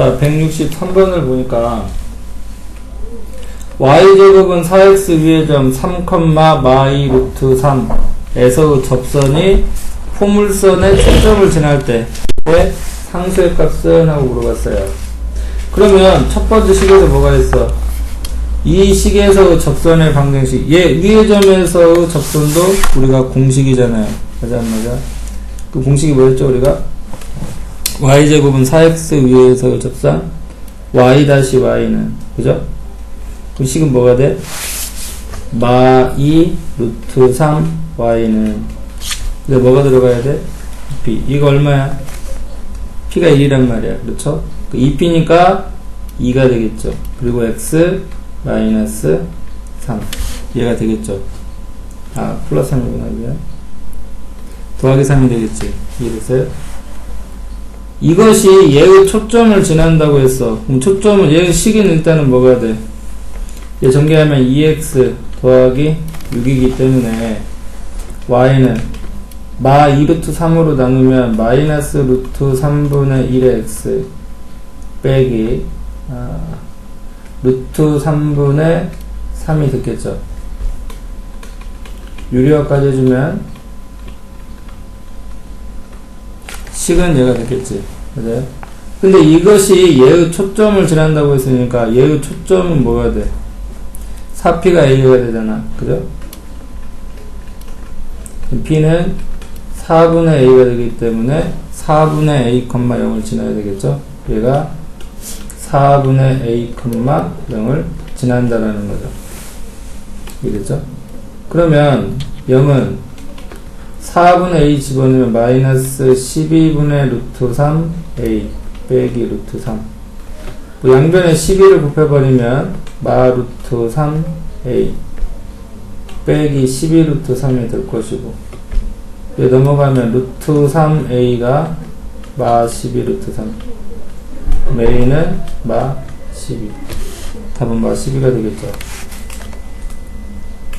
163번을 보니까 y제곱은 4x 위의 점 3, 마이 루트 3에서 접선이 포물선의 초점을 지날 때의 상수의 값은 하고 물어봤어요. 그러면 첫 번째 식에서 뭐가 있어? 이 식에서 접선의 방정식 얘 위의 점에서 접선도 우리가 공식이잖아요. 맞아 안 맞아? 그 공식이 뭐였죠 우리가? Y제곱은 4x 위에서 접산 y 다시 그죠? 그 식은 뭐가 돼? 마2 루트 3 y는 근데 뭐가 들어가야 돼? p 이거 얼마야? p가 1이란 말이야 그렇죠? 2p니까 2가 되겠죠 그리고 x 마이너스 3 얘가 되겠죠 아 플러스 3이구나 이게 더하기 3이 되겠지 이해됐어요? 이것이 얘의 초점을 지난다고 했어. 그럼 초점은 얘의 식은 일단은 뭐가 돼? 얘 전개하면 2x 더하기 6이기 때문에 y는 마 2루트 3으로 나누면 마이너스 루트 3분의 1의 x 빼기 아, 루트 3분의 3이 됐겠죠. 유리화까지 해주면 식은 얘가 됐겠지. 맞아요? 근데 이것이 얘의 초점을 지난다고 했으니까 얘의 초점은 뭐가 돼? 4p가 a가 되잖아. 그죠? p는 4분의 a가 되기 때문에 4분의 a, 0을 지나야 되겠죠? 얘가 4분의 a, 0을 지난다라는 거죠. 이겠죠? 그러면 0은 4분의 a 집어넣으면 마이너스 12분의 루트 3 a 빼기 루트 3 뭐 양변에 12를 곱해버리면 마 루트 3 a 빼기 12 루트 3이 될 것이고 넘어가면 루트 3 a가 마 12 루트 3 그럼 a는 마12 답은 마 12가 되겠죠